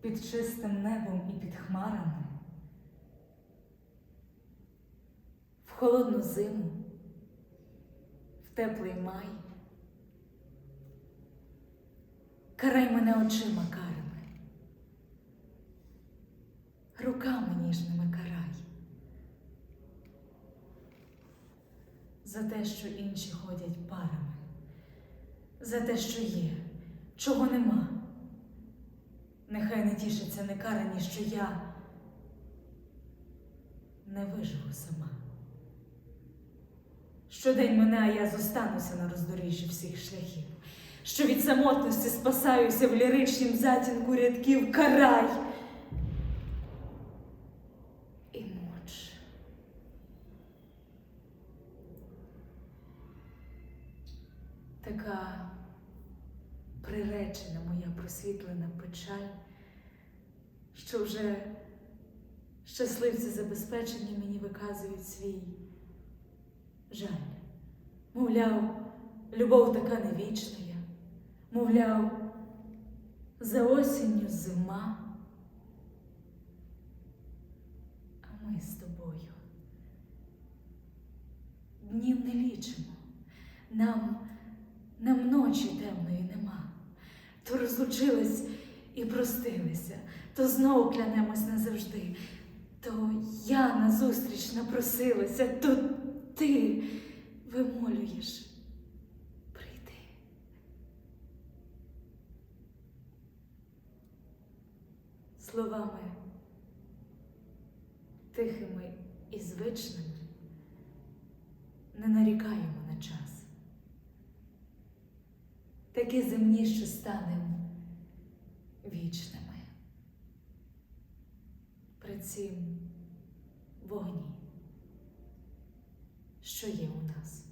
під чистим небом і під хмарами, в холодну зиму, в теплий май. Карай мене очима карими, руками ніжними карай. За те, що інші ходять парами, за те, що є, чого нема. Нехай не тішаться некарані, що я не виживу сама. Щодень мене, а я зостануся на роздоріжжі всіх шляхів, що від самотності спасаюся в ліричнім затінку рядків карай. І ноч. Така приречена моя просвітлена печаль, що вже щасливці забезпечені мені виказують свій жаль. Мовляв, любов така невічна, мовляв, за осінню зима. А ми з тобою днів не лічимо, нам, нам ночі темної нема. То розлучились і простилися, то знову клянемось назавжди, то я назустріч напросилася, то ти вимолюєш. Прийди. Словами тихими і звичними не нарікаємо на час. Такі земні, що станем вічними. При цім вогні, що є у нас.